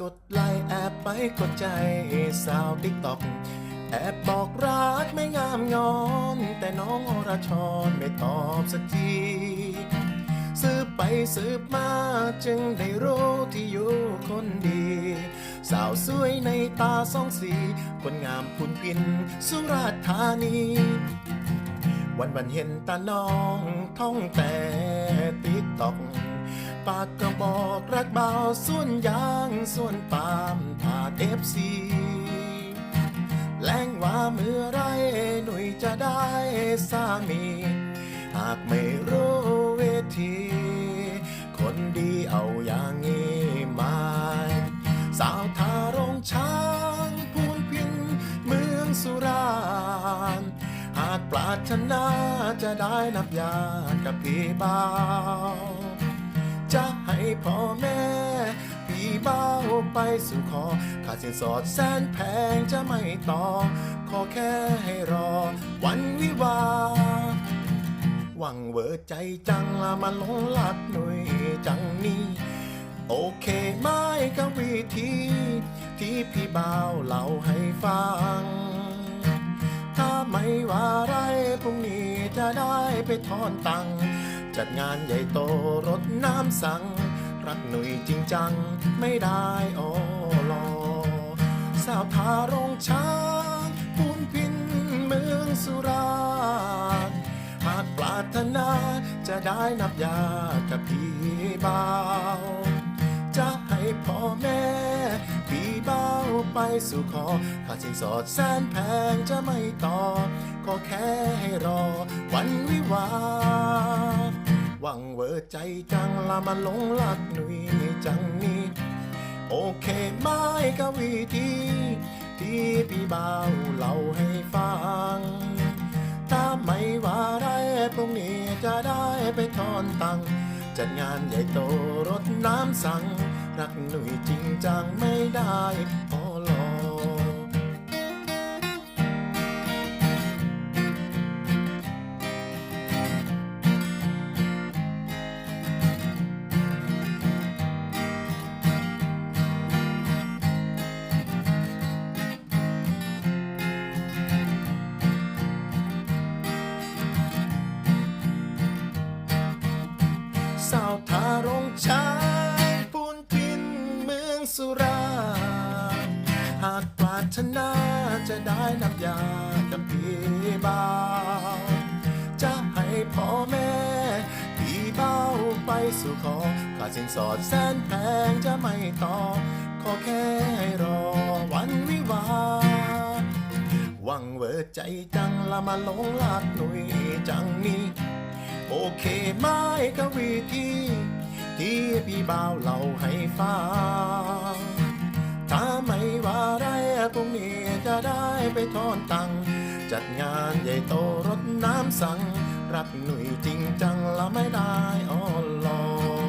กดไลค์แอบไปกดใจสาวติ๊กต็อกแอบบอกรักไม่งามงอนแต่น้องอรชรไม่ตอบสักทีสืบไปสืบมาจึงได้รู้ที่อยู่คนดี สาวสวยในตาสองสี คนงามพุนพินสุราษฎร์ธานี วันวันเห็นตาน้องท่องแต่ติ๊กตอก ปากก็บอกรักเบาส่วนยางส่วนปามผ่าเอฟซีแล้งว่าเมื่อไรหนุ่ยจะได้สามี หากไม่รู้เวที คนดีเอาอย่างงี้มาสาวทารงช้างพูนพินเมืองสุราษหากปรารถนาจะได้นับญาติกับพี่บ่าว พ่อแม่ พี่เบ้าไปสู่ขอค่าสินสอดแสนแพงจะไม่ต่อ ขอแค่ให้รอ วันวิวาหวังเวอใจจังละมาหลงรักหนุ่ยจังนี้โอเคไหมกับวิธีที่พี่บ่าวเล่าให้ฟัง ถ้าไม่ว่าไรพรุ่งนี้จะได้ไปทอนตัง จัดงานใหญ่โตรถน้ำสั่ง รักหนุ่ยจริงจังไม่ได้ออลอสาวทารงช้างปูนพินเมืองสุราษฎร์หากปรารถนาจะได้นับญากับพี่บ่าวจะให้พ่อแม่พี่เบาไปสู่ขอค่าสินสอดแสนแพงจะไม่ต่อก็แค่ให้รอวันวิวา หวังเวอใจจังละมาหลงรักหนุ่ยจังนี้โอเคไหมกวิธีที่พี่บ่าวเล่าให้ฟัง ถ้าไม่ว่าไรพรุ่งนี้จะได้ไปทอนตังจัดงานใหญ่โตรถน้ำสังรักหนุ่ยจริงจังไม่ได้พอ สาวทารงช้างปูนพินเมืองสุรา หากปรารถนาจะได้นับญากับพี่บ่าวจะให้พ่อแม่พี่เบ้าไปสู่ขอค่าสินสอดแสนแพงจะไม่ต่อ ขอแค่ให้รอวันวิวาหวังเวอใจจังละมาหลงรักหนุ่ยจังนี้ โอเคไหมกับวิธีที่พี่บ่าวเล่าให้ฟังถ้าไม่ว่าไรพรุ่งนี้จะได้ไปทอนตังค์จัดงานใหญ่โตรถน้ำสัง รักหนุ่ยจริงจังละไม่ได้ออลอ